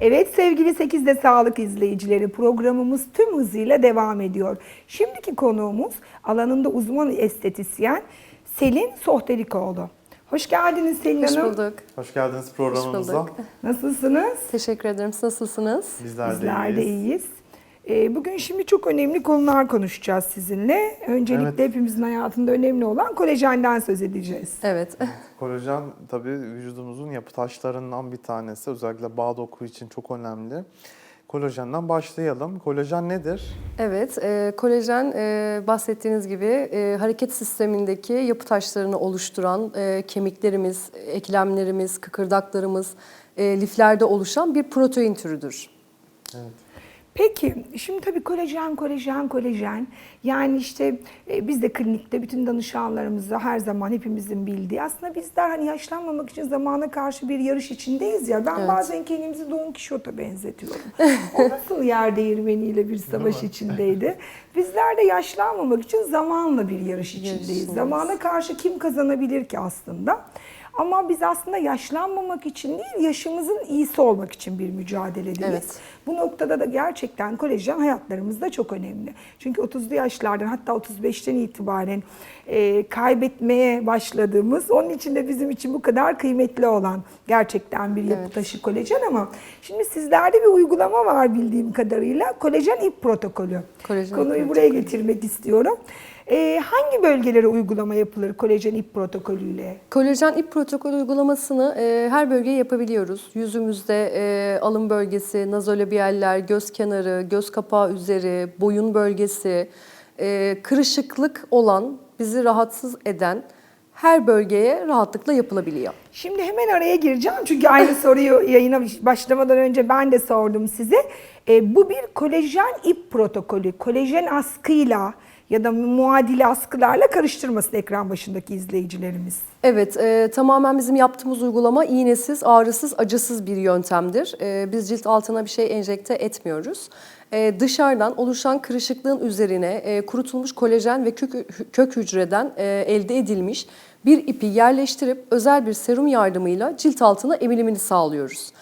Evet sevgili 8'de sağlık izleyicileri programımız tüm hızıyla devam ediyor. Şimdiki konuğumuz alanında uzman estetisyen Selin Sohterikoğlu. Hoş geldiniz Selin Hoş Hanım. bulduk. Hoş geldiniz Hoş programımıza. bulduk. Nasılsınız? Teşekkür ederim. Siz nasılsınız? Bizler, Bizler de de iyiyiz. Ee, Bugün şimdi çok önemli konular konuşacağız sizinle. Öncelikle Evet. hepimizin hayatında önemli olan kolajenden söz edeceğiz. Evet. Kolajen tabii vücudumuzun yapı taşlarından bir tanesi. Özellikle bağ doku için çok önemli. Kolajenden başlayalım. Kolajen nedir? Evet, e, kolajen e, bahsettiğiniz gibi e, hareket sistemindeki yapı taşlarını oluşturan e, kemiklerimiz, eklemlerimiz, kıkırdaklarımız, e, liflerde oluşan bir protein türüdür. Evet. Peki şimdi tabii kolajen, kolajen, kolajen. Yani işte e, biz de klinikte bütün danışanlarımızda her zaman hepimizin bildiği aslında bizler hani yaşlanmamak için zamana karşı bir yarış içindeyiz ya. Ben Evet. bazen kendimizi Don Quixote'a benzetiyorum. o nasıl yer değirmeniyle bir savaş içindeydi. Bizler de yaşlanmamak için zamanla bir yarış içindeyiz. içindeyiz. Zamana karşı kim kazanabilir ki aslında? Ama biz aslında yaşlanmamak için değil, yaşımızın iyisi olmak için bir mücadeledeyiz. Evet. Bu noktada da gerçekten kolajen hayatlarımızda çok önemli. Çünkü 30'lu yaşlardan hatta 35'ten itibaren e, kaybetmeye başladığımız, onun için de bizim için bu kadar kıymetli olan gerçekten bir yapı Evet. taşı kolajen ama şimdi sizlerde bir uygulama var bildiğim kadarıyla kolajen ip protokolü. Kolajen ip Konuyu buraya getirmek istiyorum. E, hangi bölgelere uygulama yapılır kolajen ip protokolüyle? Kolajen ip protokol uygulamasını e, her bölgeye yapabiliyoruz. Yüzümüzde e, alın bölgesi, nazolabiyeller, göz kenarı, göz kapağı üzeri, boyun bölgesi, e, kırışıklık olan, bizi rahatsız eden her bölgeye rahatlıkla yapılabiliyor. Şimdi hemen araya gireceğim çünkü aynı soruyu yayına başlamadan önce ben de sordum size. E, bu bir kolajen ip protokolü. Kolajen askıyla ya da muadili askılarla karıştırmasın ekran başındaki izleyicilerimiz. Evet, e, tamamen bizim yaptığımız uygulama iğnesiz, ağrısız, acısız bir yöntemdir. E, biz cilt altına bir şey enjekte etmiyoruz. E, dışarıdan oluşan kırışıklığın üzerine e, kurutulmuş kolajen ve kök, kök hücreden e, elde edilmiş bir ipi yerleştirip özel bir serum yardımıyla cilt altına emilimini sağlıyoruz.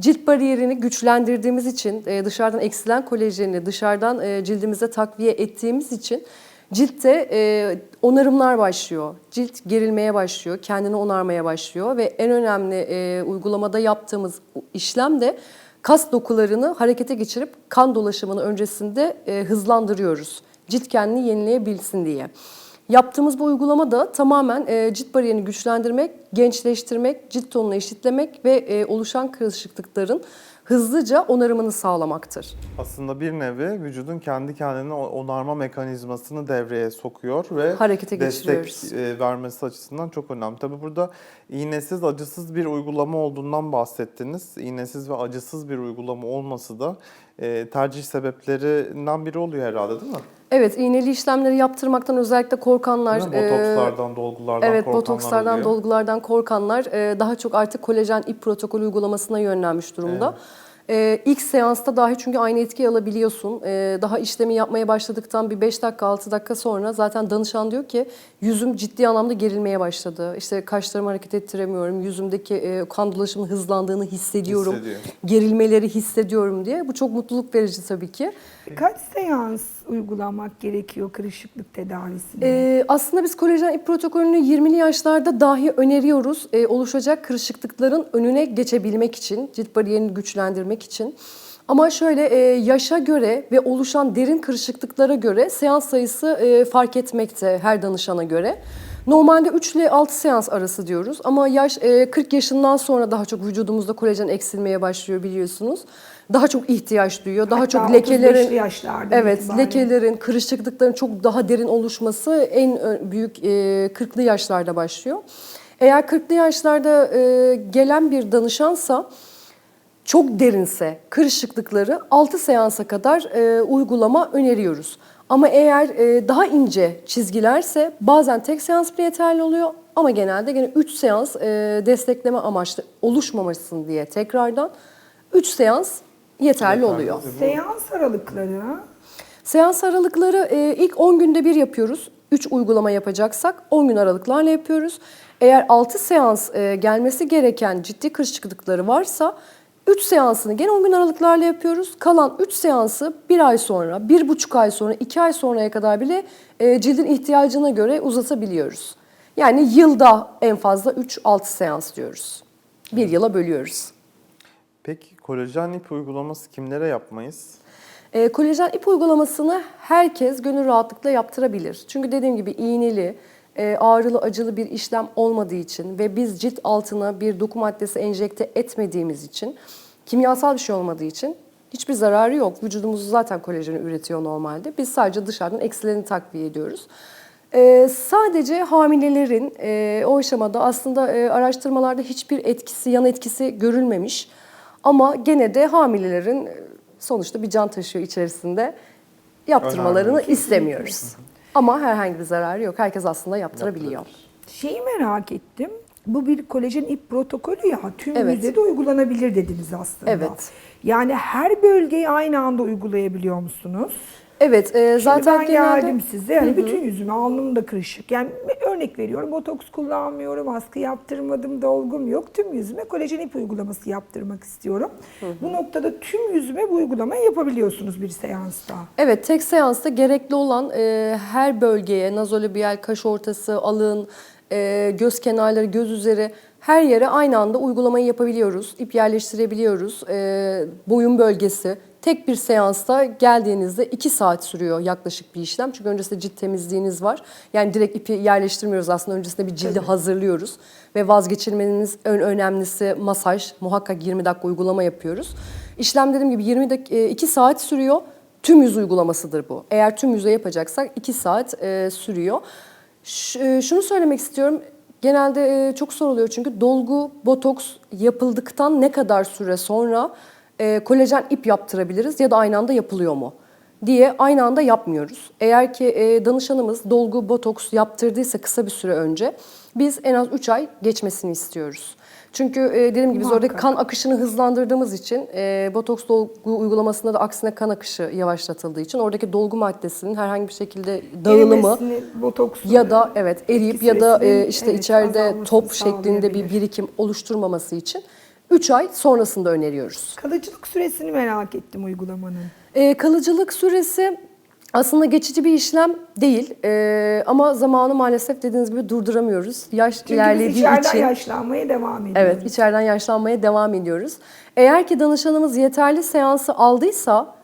Cilt bariyerini güçlendirdiğimiz için, e, dışarıdan eksilen kolajeni dışarıdan e, cildimize takviye ettiğimiz için ciltte e, onarımlar başlıyor. Cilt gerilmeye başlıyor, kendini onarmaya başlıyor ve en önemli e, uygulamada yaptığımız işlem de kas dokularını harekete geçirip kan dolaşımını öncesinde e, hızlandırıyoruz. Cilt kendini yenileyebilsin diye. Yaptığımız bu uygulama da tamamen e, cilt bariyerini güçlendirmek, gençleştirmek, cilt tonunu eşitlemek ve e, oluşan kırışıklıkların hızlıca onarımını sağlamaktır. Aslında bir nevi vücudun kendi kendine onarma mekanizmasını devreye sokuyor ve Harekete destek e, vermesi açısından çok önemli. Tabii burada iğnesiz, acısız bir uygulama olduğundan bahsettiniz. İğnesiz ve acısız bir uygulama olması da e, tercih sebeplerinden biri oluyor herhalde değil mi? Evet, iğneli işlemleri yaptırmaktan özellikle korkanlar, Botokslardan, dolgulardan evet korkanlar botokslardan, oluyor. dolgulardan korkanlar daha çok artık kolajen ip protokolü uygulamasına yönlenmiş durumda. E, ilk seansta dahi çünkü aynı etkiyi alabiliyorsun. E, daha işlemi yapmaya başladıktan bir 5 dakika 6 dakika sonra zaten danışan diyor ki yüzüm ciddi anlamda gerilmeye başladı. İşte kaşlarımı hareket ettiremiyorum. Yüzümdeki e, kan dolaşımının hızlandığını hissediyorum. Hissediyor. Gerilmeleri hissediyorum diye. Bu çok mutluluk verici tabii ki. Kaç seans uygulamak gerekiyor kırışıklık tedavisinde? Ee, aslında biz kolajen ip protokolünü 20'li yaşlarda dahi öneriyoruz. Ee, oluşacak kırışıklıkların önüne geçebilmek için, cilt bariyerini güçlendirmek için. Ama şöyle e, yaşa göre ve oluşan derin kırışıklıklara göre seans sayısı e, fark etmekte her danışana göre. Normalde 3 ile 6 seans arası diyoruz ama yaş e, 40 yaşından sonra daha çok vücudumuzda kolajen eksilmeye başlıyor biliyorsunuz. Daha çok ihtiyaç duyuyor. Daha Hatta çok 35'li lekelerin Evet, itibaren. lekelerin, kırışıklıkların çok daha derin oluşması en ö- büyük e, 40'lı yaşlarda başlıyor. Eğer 40'lı yaşlarda e, gelen bir danışansa çok derinse kırışıklıkları 6 seansa kadar e, uygulama öneriyoruz. Ama eğer e, daha ince çizgilerse bazen tek seans bile yeterli oluyor ama genelde gene 3 seans e, destekleme amaçlı oluşmamasın diye tekrardan 3 seans yeterli Yeterli. oluyor. Seans aralıkları Seans aralıkları e, ilk 10 günde bir yapıyoruz. 3 uygulama yapacaksak 10 gün aralıklarla yapıyoruz. Eğer 6 seans e, gelmesi gereken ciddi kırışıklıkları varsa 3 seansını gene 10 gün aralıklarla yapıyoruz. Kalan 3 seansı 1 ay sonra, 1,5 ay sonra, 2 ay sonraya kadar bile e, cildin ihtiyacına göre uzatabiliyoruz. Yani yılda en fazla 3-6 seans diyoruz. Bir yıla bölüyoruz. Peki kolajen ip uygulaması kimlere yapmayız? E, kolajen ip uygulamasını herkes gönül rahatlıkla yaptırabilir. Çünkü dediğim gibi iğneli, e, ağrılı, acılı bir işlem olmadığı için ve biz cilt altına bir doku maddesi enjekte etmediğimiz için, kimyasal bir şey olmadığı için hiçbir zararı yok. Vücudumuz zaten kolajeni üretiyor normalde. Biz sadece dışarıdan eksilerini takviye ediyoruz. E, sadece hamilelerin e, o aşamada aslında e, araştırmalarda hiçbir etkisi, yan etkisi görülmemiş. Ama gene de hamilelerin e, sonuçta bir can taşıyor içerisinde yaptırmalarını istemiyoruz. Ama herhangi bir zararı yok. Herkes aslında yaptırabiliyor. Şeyi merak ettim. Bu bir kolajen ip protokolü ya tüm Evet. yüzde de uygulanabilir dediniz aslında. Evet. Yani her bölgeyi aynı anda uygulayabiliyor musunuz? Evet, e, zaten ben genelde... geldim size yani bütün yüzüme alnım da kırışık. Yani örnek veriyorum botoks kullanmıyorum, askı yaptırmadım, dolgum yok. Tüm yüzüme kolajen ip uygulaması yaptırmak istiyorum. Bu noktada tüm yüzüme bu uygulamayı yapabiliyorsunuz bir seansta. Evet, tek seansta gerekli olan e, her bölgeye, nazolabiyal, kaş ortası, alın, e, göz kenarları, göz üzeri her yere aynı anda uygulamayı yapabiliyoruz. İp yerleştirebiliyoruz. E, boyun bölgesi. Tek bir seansta geldiğinizde 2 saat sürüyor yaklaşık bir işlem. Çünkü öncesinde cilt temizliğiniz var. Yani direkt ipi yerleştirmiyoruz aslında. Öncesinde bir cildi hazırlıyoruz. Ve vazgeçilmeniz en önemlisi masaj. Muhakkak 20 dakika uygulama yapıyoruz. İşlem dediğim gibi 20 dakika, 2 saat sürüyor. Tüm yüz uygulamasıdır bu. Eğer tüm yüze yapacaksak 2 saat e, sürüyor. Ş- e, şunu söylemek istiyorum. Genelde e, çok soruluyor çünkü dolgu, botoks yapıldıktan ne kadar süre sonra e, kolajen ip yaptırabiliriz ya da aynı anda yapılıyor mu? diye aynı anda yapmıyoruz. Eğer ki e, danışanımız dolgu, botoks yaptırdıysa kısa bir süre önce biz en az 3 ay geçmesini istiyoruz. Çünkü e, dediğim gibi biz oradaki kan akışını hızlandırdığımız için e, botoks dolgu uygulamasında da aksine kan akışı yavaşlatıldığı için oradaki dolgu maddesinin herhangi bir şekilde dağılımı botoksunu, ya da evet eriyip ya da e, işte evet, içeride top şeklinde bir birikim oluşturmaması için 3 ay sonrasında öneriyoruz. Kalıcılık süresini merak ettim uygulamanın. E, kalıcılık süresi aslında geçici bir işlem değil E, ama zamanı maalesef dediğiniz gibi durduramıyoruz. Yaş Çünkü biz ilerlediği içeriden için. yaşlanmaya devam ediyoruz. Evet, içeriden yaşlanmaya devam ediyoruz. Eğer ki danışanımız yeterli seansı aldıysa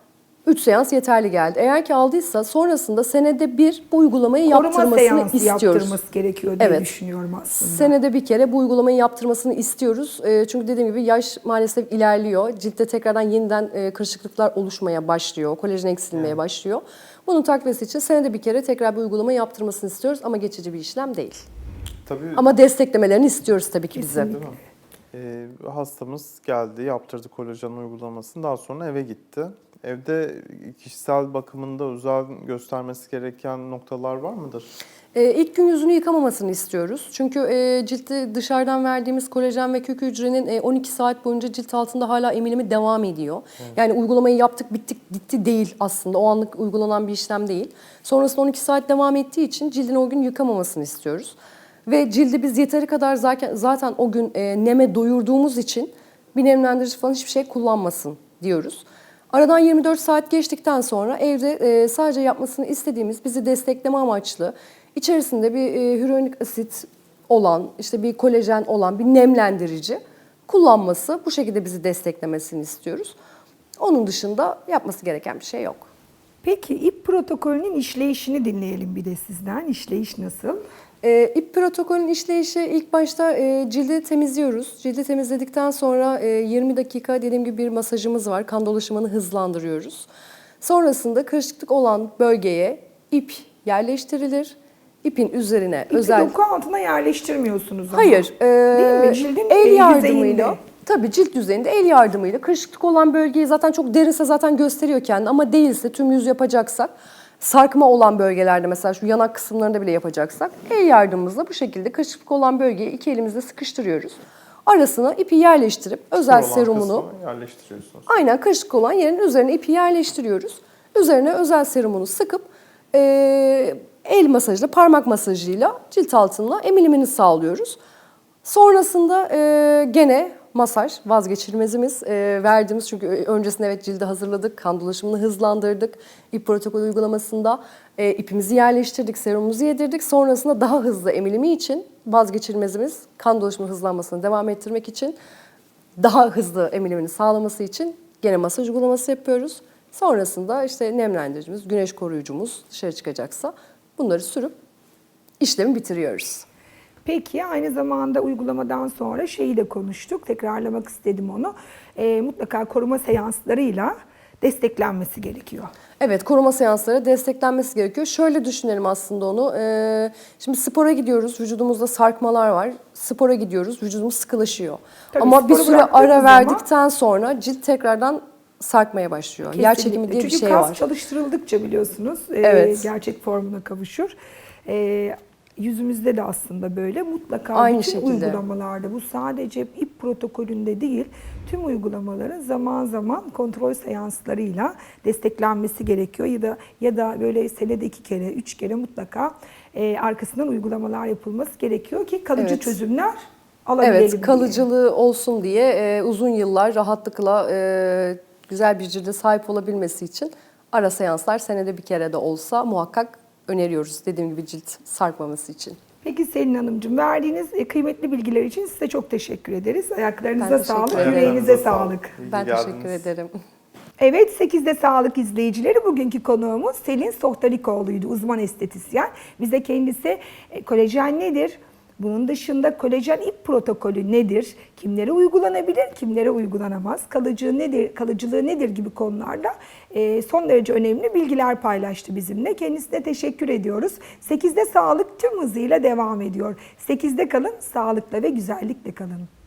3 seans yeterli geldi. Eğer ki aldıysa sonrasında senede bir bu uygulamayı Koruma yaptırmasını istiyoruz. yaptırması gerekiyor diye Evet. düşünüyorum aslında. Senede bir kere bu uygulamayı yaptırmasını istiyoruz. E, çünkü dediğim gibi yaş maalesef ilerliyor. Ciltte tekrardan yeniden e, kırışıklıklar oluşmaya başlıyor. Kolajen eksilmeye başlıyor. Bunun takviyesi için senede bir kere tekrar bir uygulama yaptırmasını istiyoruz ama geçici bir işlem değil. Tabii Ama desteklemelerini istiyoruz tabii ki bize. Değil mi? Ee, hastamız geldi, yaptırdı kolajen uygulamasını. Daha sonra eve gitti. Evde kişisel bakımında özel göstermesi gereken noktalar var mıdır? Ee, ilk gün yüzünü yıkamamasını istiyoruz. Çünkü e, ciltte dışarıdan verdiğimiz kolajen ve kök hücrenin e, 12 saat boyunca cilt altında hala emilimi devam ediyor. Yani uygulamayı yaptık bittik gitti değil aslında. O anlık uygulanan bir işlem değil. Sonrasında 12 saat devam ettiği için cildini o gün yıkamamasını istiyoruz. Ve cildi biz yeteri kadar zaten, zaten o gün e, neme doyurduğumuz için bir nemlendirici falan hiçbir şey kullanmasın diyoruz. Aradan 24 saat geçtikten sonra evde e, sadece yapmasını istediğimiz bizi destekleme amaçlı içerisinde bir e, hyaluronik asit olan, işte bir kolajen olan bir nemlendirici kullanması bu şekilde bizi desteklemesini istiyoruz. Onun dışında yapması gereken bir şey yok. Peki ip protokolünün işleyişini dinleyelim bir de sizden. İşleyiş nasıl? E, ip protokolün işleyişi ilk başta e, cildi temizliyoruz. Cildi temizledikten sonra e, 20 dakika dediğim gibi bir masajımız var. Kan dolaşımını hızlandırıyoruz. Sonrasında kırışıklık olan bölgeye ip yerleştirilir. İpin üzerine İpi özel... doku altına yerleştirmiyorsunuz ama. Hayır. e, Değil mi? Cildin el yardımıyla. Tabii cilt yüzeyinde el yardımıyla kırışıklık olan bölgeyi zaten çok derinse zaten gösteriyor kendini ama değilse tüm yüz yapacaksak sarkma olan bölgelerde mesela şu yanak kısımlarında bile yapacaksak el yardımımızla bu şekilde kırışıklık olan bölgeyi iki elimizle sıkıştırıyoruz. Arasına ipi yerleştirip özel Olan serumunu kısmı yerleştiriyorsunuz. Aynen kırışık olan yerin üzerine ipi yerleştiriyoruz. Üzerine özel serumunu sıkıp eee, el masajıyla, parmak masajıyla cilt altına emilimini sağlıyoruz. Sonrasında eee, gene masaj vazgeçilmezimiz. E, verdiğimiz çünkü öncesinde evet cildi hazırladık, kan dolaşımını hızlandırdık. İp protokol uygulamasında e, ipimizi yerleştirdik, serumumuzu yedirdik. Sonrasında daha hızlı emilimi için vazgeçilmezimiz kan dolaşımı hızlanmasını devam ettirmek için daha hızlı emilimini sağlaması için gene masaj uygulaması yapıyoruz. Sonrasında işte nemlendiricimiz, güneş koruyucumuz dışarı çıkacaksa bunları sürüp işlemi bitiriyoruz. Peki aynı zamanda uygulamadan sonra şeyi de konuştuk. Tekrarlamak istedim onu. Ee, mutlaka koruma seanslarıyla desteklenmesi gerekiyor. Evet, koruma seansları desteklenmesi gerekiyor. Şöyle düşünelim aslında onu. Ee, şimdi spora gidiyoruz, vücudumuzda sarkmalar var. Spora gidiyoruz, vücudumuz sıkılaşıyor. Tabii Ama bir süre ara zaman- verdikten sonra cilt tekrardan sarkmaya başlıyor. Yer Kesinlikle. çekimi diye bir Çünkü şey kas var. çalıştırıldıkça biliyorsunuz e, Evet. gerçek formuna kavuşur. E, yüzümüzde de aslında böyle mutlaka Aynı bütün şekilde. uygulamalarda bu sadece ip protokolünde değil tüm uygulamaların zaman zaman kontrol seanslarıyla desteklenmesi gerekiyor ya da ya da böyle senede iki kere üç kere mutlaka e, arkasından uygulamalar yapılması gerekiyor ki kalıcı Evet. çözümler alabilelim. Evet, diye. kalıcılığı olsun diye e, uzun yıllar rahatlıkla e, güzel bir cilde sahip olabilmesi için ara seanslar senede bir kere de olsa muhakkak öneriyoruz. Dediğim gibi cilt sarkmaması için. Peki Selin Hanımcığım verdiğiniz e, kıymetli bilgiler için size çok teşekkür ederiz. Ayaklarınıza Ben sağlık, yüreğinize sağlık. Ben teşekkür ederim. Evet 8'de sağlık izleyicileri bugünkü konuğumuz Selin Sohtarikoğlu'ydu uzman estetisyen. Bize kendisi e, kolajen nedir? Bunun dışında kolajen ip protokolü nedir? Kimlere uygulanabilir, kimlere uygulanamaz? Kalıcı nedir, kalıcılığı nedir gibi konularda e, son derece önemli bilgiler paylaştı bizimle. Kendisine teşekkür ediyoruz. 8'de sağlık tüm hızıyla devam ediyor. 8'de kalın, sağlıkla ve güzellikle kalın.